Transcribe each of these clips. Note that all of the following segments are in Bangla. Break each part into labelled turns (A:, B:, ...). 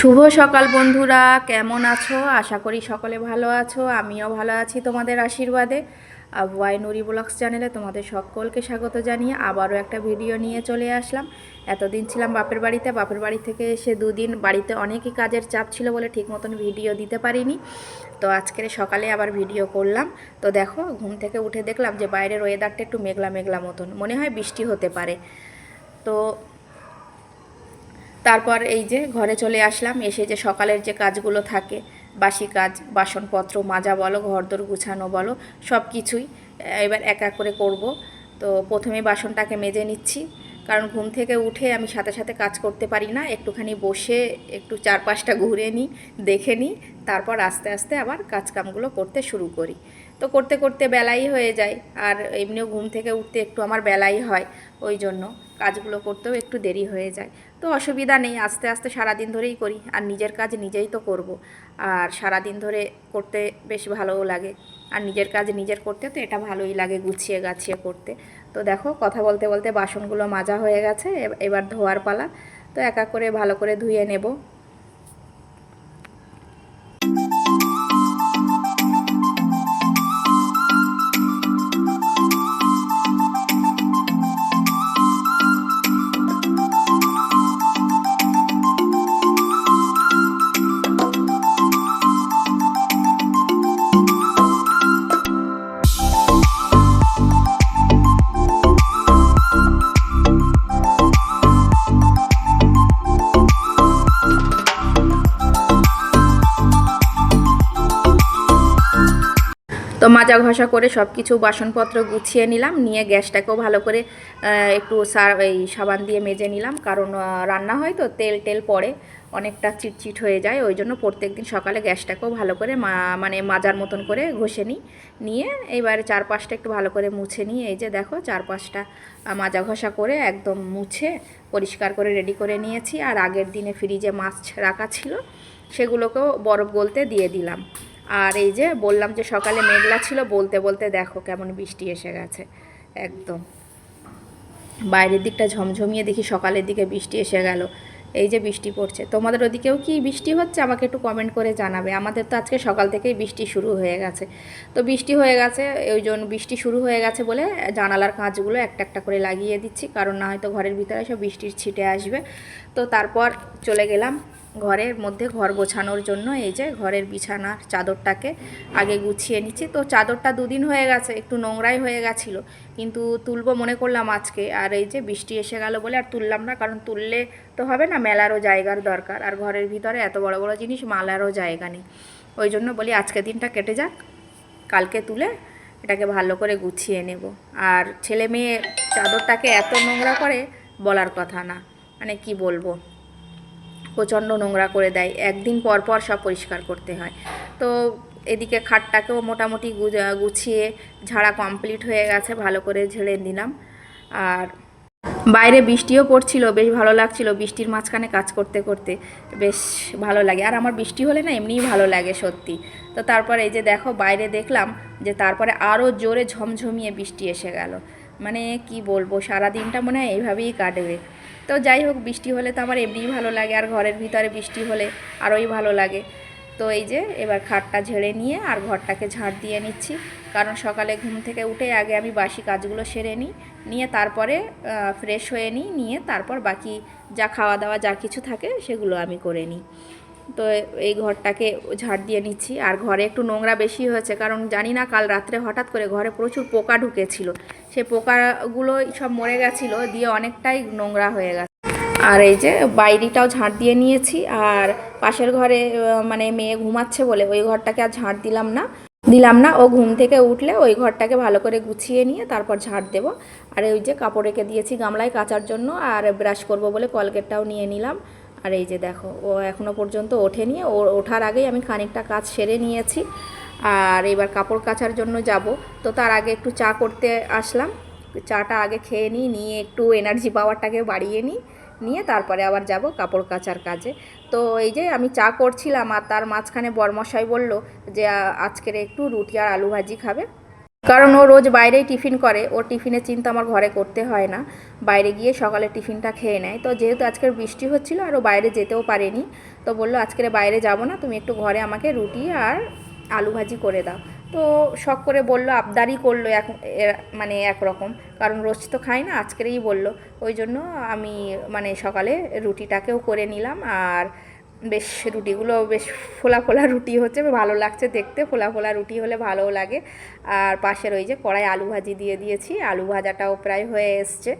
A: শুভ সকাল বন্ধুরা, কেমন আছো? আশা করি সকলে ভালো আছো, আমিও ভালো আছি তোমাদের আশীর্বাদে। ওয়াই নুরি ব্লগস চ্যানেলে তোমাদের সকলকে স্বাগত জানিয়ে আবারও একটা ভিডিও নিয়ে চলে আসলাম। এতদিন ছিলাম বাপের বাড়িতে, বাপের বাড়ি থেকে এসে দুদিন বাড়িতে অনেকই কাজের চাপ ছিল বলে ঠিক মতন ভিডিও দিতে পারিনি। তো আজকের সকালে আবার ভিডিও করলাম। তো দেখো, ঘুম থেকে উঠে দেখলাম যে বাইরের ওয়েদারটা একটু মেঘলা মেঘলা মতন। মনে হয় বৃষ্টি হতে পারে। তো তারপর এই যে ঘরে চলে আসলাম, এসে যে সকালের যে কাজগুলো থাকে, বাসি কাজ, বাসনপত্র মাজা বলো, ঘরদোর গুছানো বলো, সব কিছুই এবার এক এক করে করব। তো প্রথমে বাসনটাকে মেজে নিচ্ছি, কারণ ঘুম থেকে উঠে আমি সাথে সাথে কাজ করতে পারি না, একটুখানি বসে একটু চারপাশটা ঘুরে নিই, দেখে নিই, তারপর আস্তে আস্তে আবার কাজকামগুলো করতে শুরু করি। তো করতে করতে বেলাই হয়ে যায়, আর এমনিও ঘুম থেকে উঠতে একটু আমার বেলাই হয়, ওই জন্য কাজগুলো করতেও একটু দেরি হয়ে যায়। তো অসুবিধা নেই, আস্তে আস্তে সারাদিন ধরেই করি। আর নিজের কাজ নিজেই তো করব। আর সারাদিন ধরে করতে বেশ ভালোও লাগে। আর নিজের কাজ নিজের করতে তো এটা ভালোই লাগে গুছিয়ে গাছিয়ে করতে। তো দেখো, কথা বলতে বলতে বাসনগুলো মাজা হয়ে গেছে। এবার ধোয়ার পালা। তো একা করে ভালো করে ধুয়ে নেব। মাজা ঘষা করে সব কিছু বাসনপত্র গুছিয়ে নিলাম, নিয়ে গ্যাসটাকেও ভালো করে একটু এই সাবান দিয়ে মেজে নিলাম। কারণ রান্না হয় তো, তেল টেল পড়ে, অনেকটা চিটচিট হয়ে যায়, ওই জন্য প্রত্যেক দিন সকালে গ্যাসটাকেও ভালো করে মানে মাজার মতন করে ঘষে নিই। নিয়ে এবারে চারপাশটা একটু ভালো করে মুছে নিই। এই যে দেখো, চারপাশটা মাজা ঘষা করে একদম মুছে, পরিষ্কার করে রেডি করে নিয়েছি। আর আগের দিনে ফ্রিজে মাছ রাখা ছিল, সেগুলোকেও বরফ গলতে দিয়ে দিলাম। আর এই যে বললাম যে সকালে মেঘলা ছিল, বলতে বলতে দেখো কেমন বৃষ্টি এসে গেছে, একদম। বাইরের দিকটা ঝমঝমিয়ে দেখি সকালের দিকে বৃষ্টি এসে গেল, এই যে বৃষ্টি পড়ছে। তোমাদের ওদিকেও কি বৃষ্টি হচ্ছে? আমাকে একটু কমেন্ট করে জানাবে। আমাদের তো আজকে সকাল থেকেই বৃষ্টি শুরু হয়ে গেছে। তো বৃষ্টি হয়ে গেছে, ওই জন্য বৃষ্টি শুরু হয়ে গেছে বলে জানালার কাঁচগুলো একটা একটা করে লাগিয়ে দিচ্ছি, কারণ না হয়তো ঘরের ভিতরে সব বৃষ্টির ছিটে আসবে। তো তারপর চলে গেলাম ঘরের মধ্যে ঘর গোছানোর জন্য এই যে ঘরের বিছানার চাদরটাকে আগে গুছিয়ে নিচ্ছি। তো চাদরটা দুদিন হয়ে গেছে, একটু নোংরাই হয়ে গেছিল। কিন্তু তুলবো মনে করলাম আজকে, আর এই যে বৃষ্টি এসে গেল বলে আর তুললাম না, কারণ তুললে তো হবে না, মেলারও জায়গার দরকার। আর ঘরের ভিতরে এত বড় বড় জিনিস, মালারও জায়গা নেই। ওই জন্য বলি আজকে দিনটা কেটে যাক, কালকে তুলে এটাকে ভালো করে গুছিয়ে নেব। আর ছেলে মেয়ে চাদরটাকে এত নোংরা করে বলার কথা না। মানে কি বলব? প্রচণ্ড নোংরা করে দেয়। একদিন পর পর সব পরিষ্কার করতে হয়। তো এদিকে খাটটাকেও মোটামুটি গুছিয়ে ঝাড়া কমপ্লিট হয়ে গেছে, ভালো করে ঝেড়ে দিলাম আর বাইরে বৃষ্টিও পড়ছিল, বেশ ভালো লাগছিল। বৃষ্টির মাঝখানে কাজ করতে করতে বেশ ভালো লাগে। আর আমার বৃষ্টি হলে না এমনিই ভালো লাগে সত্যি। তো তারপরে এই যে দেখো, বাইরে দেখলাম যে তারপরে আরও জোরে ঝমঝমিয়ে বৃষ্টি এসে গেল। মানে কি বলব সারা দিনটা মনে হয় এইভাবেই কাটবে। তো যাই হোক, বৃষ্টি হলে তো আমার এমনিই ভালো লাগে, আর ঘরের ভিতরে বৃষ্টি হলে আরোই ভালো লাগে। তো এই যে, এবার খাটটা ঝেড়ে নিয়ে আর ঘরটাকে ঝাড় দিয়ে নিচ্ছি। কারণ সকালে ঘুম থেকে উঠে আগে আমি বাসি কাজগুলো সেরে নিই, নিয়ে তারপরে ফ্রেশ হয়ে নিই, নিয়ে তারপর বাকি যা খাওয়া দাওয়া যা কিছু থাকে সেগুলো আমি করে নিই। তো এই ঘরটাকে ঝাড় দিয়ে নিচ্ছি। আর ঘরে একটু নোংরা বেশি হয়েছে, কারণ জানি না কাল রাত্রে হঠাৎ করে ঘরে প্রচুর পোকা ঢুকেছিল। সেই পোকাগুলো সব মরে গেছিল, দিয়ে অনেকটাই নোংরা হয়ে গেছে। আর এই যে বাইরেটাও ঝাঁট দিয়ে নিয়েছি, আর পাশের ঘরে মানে মেয়ে ঘুমাচ্ছে বলে ওই ঘরটাকে আর ঝাঁট দিলাম না। দিলাম না, ও ঘুম থেকে উঠলে ওই ঘরটাকে ভালো করে গুছিয়ে নিয়ে তারপর ঝাঁট দেব। আর ওই যে কাপড় রেখে দিয়েছি গামলায় কাচার জন্য, আর ব্রাশ করব বলে কলগেটটাও নিয়ে নিলাম। আর এই যে দেখো, ও এখনও পর্যন্ত ওঠেনি। ও ওঠার আগেই আমি খানিকটা কাজ সেরে নিয়েছি। আর এবার কাপড় কাচার জন্য যাব। তো তার আগে একটু চা করতে আসলাম। চাটা আগে খেয়ে নিই, নিয়ে একটু এনার্জি পাওয়ারটাকে বাড়িয়ে নিই, নিয়ে তারপরে আবার যাব কাপড় কাচার কাজে। তো এই যে আমি চা করছিলাম আর তার মাঝখানে বরমশাই বলল যে আজকের একটু রুটি আর আলু ভাজি খাবে। কারণ ও রোজ বাইরেই টিফিন করে, ওর টিফিনের চিন্তা আমার ঘরে করতে হয় না। বাইরে গিয়ে সকালে টিফিনটা খেয়ে নেয়। তো যেহেতু আজকের বৃষ্টি হচ্ছিল আর ও বাইরে যেতেও পারেনি, তো বলল, আজকের বাইরে যাব না, তুমি একটু ঘরে আমাকে রুটি আর আলু ভাজি করে দাও। তো শখ করে বলল আবদারি করল এক মানে একরকম। কারণ রোজ তো খাই না, আজকেরই বলল। ওই জন্য আমি মানে সকালে রুটিটাকেও করে নিলাম আর বেশ রুটিগুলো বেশ ফোলা ফোলা রুটি হচ্ছে, ভালো লাগছে দেখতে, ফোলা ফোলা রুটি হলে ভালোও লাগে। আর পাশের ওই যে কড়াই আলু ভাজি দিয়ে দিয়েছি, আলু ভাজাটাও প্রায় হয়ে এসছে।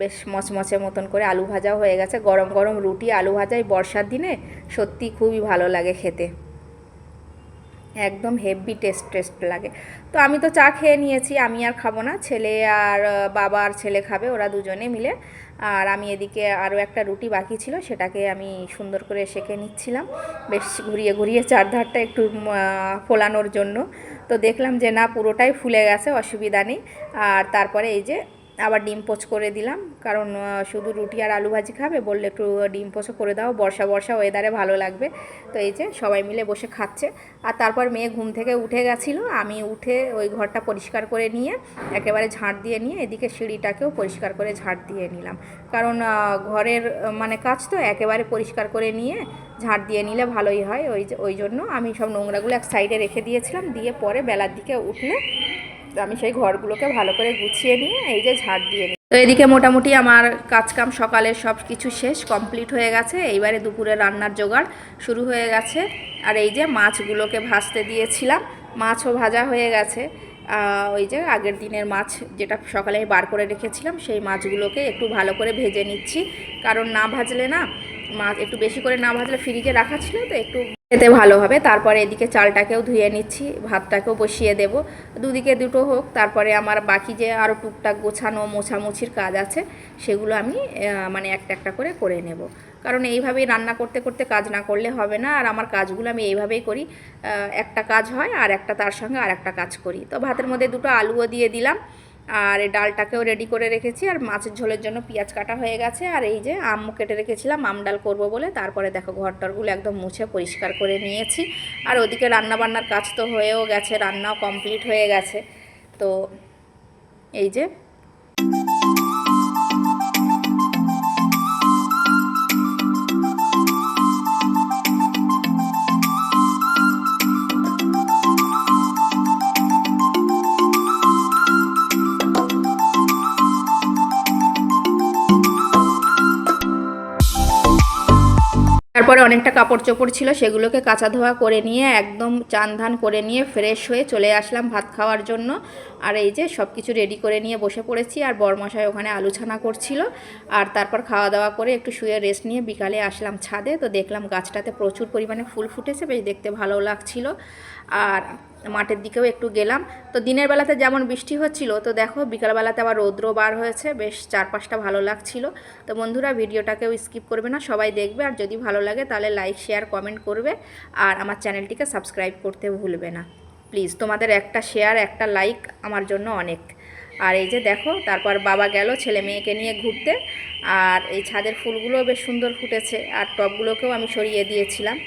A: বেশ মচমচে মতন করে আলু ভাজাও হয়ে গেছে। গরম গরম রুটি, আলু ভাজা এই বর্ষার দিনে সত্যি খুবই ভালো লাগে খেতে। একদম হেভি টেস্ট টেস্ট লাগে। তো আমি তো চা খেয়ে নিয়েছি, আমি আর খাব না, ছেলে আর, বাবা আর ছেলে খাবে, ওরা দুজনে মিলে। আর আমি এদিকে আরও একটা রুটি বাকি ছিল, সেটাকে আমি সুন্দর করে সেঁকে নিচ্ছিলাম। বেশ ঘুরিয়ে ঘুরিয়ে চারধারটা একটু ফোলানোর জন্য। তো দেখলাম যে না, পুরোটাই ফুলে গেছে, অসুবিধা নেই। আর তারপরে এই যে আবার ডিম পোচ করে দিলাম। কারণ শুধু রুটি আর আলু ভাজি খাবে, বললে একটু ডিম পোচও করে দাও, বর্ষা বর্ষা ওয়েদারে ভালো লাগবে। তো এই যে, সবাই মিলে বসে খাচ্ছে। আর তারপর মেয়ে ঘুম থেকে উঠে গেছিল। আমি উঠে ওই ঘরটা পরিষ্কার করে নিয়ে, একেবারে ঝাঁট দিয়ে নিয়ে, এদিকে সিঁড়িটাকেও পরিষ্কার করে ঝাঁট দিয়ে নিলাম। কারণ ঘরের মানে কাজ তো একেবারে পরিষ্কার করে নিয়ে, ঝাঁট দিয়ে নিলে ভালোই হয়। ওই ওই জন্য আমি সব নোংরাগুলো এক সাইডে রেখে দিয়েছিলাম। দিয়ে পরে বেলার দিকে উঠলে আমি সেই ঘরগুলোকে ভালো করে গুছিয়ে নিয়ে এই যে ঝাড় দিয়ে তো এদিকে মোটামুটি আমার কাজকাম সকালের সব কিছু শেষ কমপ্লিট হয়ে গেছে। এইবারে দুপুরে রান্নার জোগাড় শুরু হয়ে গেছে। আর এই যে মাছগুলোকে ভাজতে দিয়েছিলাম, মাছও ভাজা হয়ে গেছে। ওই যে আগের দিনের মাছ যেটা সকালে বার করে রেখেছিলাম, সেই মাছগুলোকে একটু ভালো করে ভেজে নিচ্ছি। কারণ না ভাজলে না, মাছ একটু বেশি করে না ভাজলে ফ্রিজে রাখা ছিল, তো একটু খেতে ভালো হবে। তারপরে এদিকে চালটাকেও ধুয়ে নিচ্ছি, ভাতটাকেও বসিয়ে দেব। দুদিকে দুটো হোক, তারপরে আমার বাকি যে আরও টুকটাক গোছানো, মোছামুছির কাজ আছে, সেগুলো আমি মানে একটা একটা করে করে নেব। কারণ এইভাবেই রান্না করতে করতে কাজ না করলে হবে না, আর আমার কাজগুলো আমি এইভাবেই করি একটা কাজ হয় আর একটা তার সঙ্গে আর একটা কাজ করি। তো ভাতের মধ্যে দুটো আলুও দিয়ে দিলাম আর এই ডালটাকেও রেডি করে রেখেছি। আর মাছের ঝোলের জন্য পেঁয়াজ কাটা হয়ে গেছে। আর এই যে আম কেটে রেখেছিলাম, আম ডাল করব বলে। তারপরে দেখো ঘরটরগুলো একদম মুছে পরিষ্কার করে নিয়েছি। আর ওদিকে রান্না বান্নার কাজ তো হয়েও গেছে, রান্নাও কমপ্লিট হয়ে গেছে। তো এই যে তারপরে অনেকটা কাপড় চোপড় ছিল, সেগুলোকে কাঁচা ধোয়া করে নিয়ে, একদম চান ধান করে নিয়ে ফ্রেশ হয়ে চলে আসলাম ভাত খাওয়ার জন্য। আর এই যে সব কিছু রেডি করে নিয়ে বসে পড়েছি, আর বরমশাই ওখানে আলু ছানা করছিল। আর তারপর খাওয়া দাওয়া করে একটু শুয়ে রেস্ট নিয়ে বিকালে আসলাম ছাদে। তো দেখলাম গাছটাতে প্রচুর পরিমাণে ফুল ফুটেছে, বেশ দেখতে ভালো লাগছিল। আর মাঠের দিকেও একটু গেলাম। তো দিনের বেলাতে যেমন বৃষ্টি হচ্ছিল, তো দেখো বিকালবেলাতে আবার রৌদ্র বার হয়েছে, বেশ চারপাশটা ভালো লাগছিল। তো বন্ধুরা, ভিডিওটাকেও স্কিপ করবে না, সবাই দেখবে। আর যদি ভালো লাগে, তাহলে লাইক শেয়ার কমেন্ট করবে। আর আমার চ্যানেলটিকে সাবস্ক্রাইব করতে ভুলবে না। প্লিজ তোমাদের একটা শেয়ার একটা লাইক আমার জন্য অনেক। আর এই যে দেখো, তারপর বাবা গেল ছেলে মেয়েকে নিয়ে ঘুরতে। আর এই ছাদের ফুলগুলোও বেশ সুন্দর ফুটেছে। আর টবগুলোকেও আমি সরিয়ে দিয়েছিলাম।